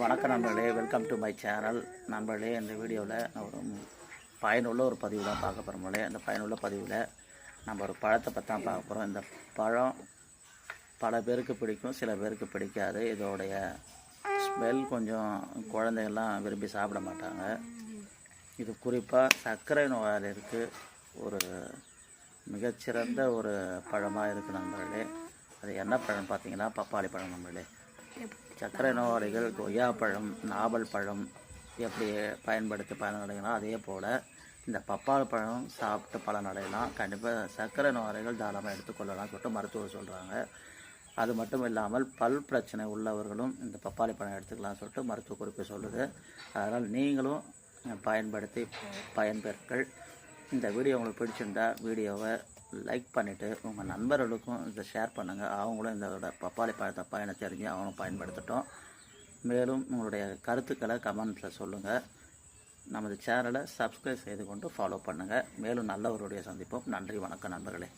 வணக்கம் நண்பர்களே welcome to my channel நண்பர்களே இந்த வீடியோவில் நான் ஒரு பயனுள்ள ஒரு பதிவு தான் பார்க்க போகிறோம்லே அந்த பயனுள்ள பதிவில் நம்ம ஒரு பழத்தை பற்றி தான் பார்க்க போகிறோம் இந்த பழம் பல பேருக்கு பிடிக்கும் சில பேருக்கு பிடிக்காது. இதோடைய ஸ்மெல் கொஞ்சம் குழந்தைகள்லாம் விரும்பி சாப்பிட மாட்டாங்க. இது குறிப்பாக சர்க்கரை நோயால் இருக்குது ஒரு மிகச்சிறந்த ஒரு பழமாக இருக்குது நண்பர்களே. அது என்ன பழம் பார்த்தீங்கன்னா பப்பாளி பழம் நம்மளே சர்க்கரை நோயாளிகள் கொய்யாப்பழம் நாவல் பழம் எப்படி பயன்படுத்தி பயனடையலாம் அதே போல் இந்த பப்பாள் பழம் சாப்பிட்டு பலனடையலாம் கண்டிப்பாக சர்க்கரை நோயாளிகள் தாராளமாக எடுத்துக்கொள்ளலாம் சொல்லிட்டு மருத்துவர் சொல்கிறாங்க அது மட்டும் இல்லாமல் பல் பிரச்சனை உள்ளவர்களும் இந்த பப்பாளி பழம் எடுத்துக்கலாம் சொல்லிட்டு மருத்துவ குறிப்பு சொல்லுது. அதனால் நீங்களும் பயன்படுத்தி பயன்பெற்கள் இந்த வீடியோ உங்களுக்கு பிடிச்சிருந்தால் வீடியோவை லைக் பண்ணிவிட்டு உங்கள் நண்பர்களுக்கும் இதை ஷேர் பண்ணுங்கள் அவங்களும் இந்த பப்பாளி பழத்தை பயனை தெரிஞ்சு அவங்களும் பயன்படுத்தட்டும். மேலும் உங்களுடைய கருத்துக்களை கமெண்ட்ஸில் சொல்லுங்கள் நமது சேனலை சப்ஸ்கிரைப் செய்து கொண்டு ஃபாலோ பண்ணுங்கள் மேலும் நல்லவருடைய சந்திப்போம். நன்றி வணக்கம் நண்பர்களே.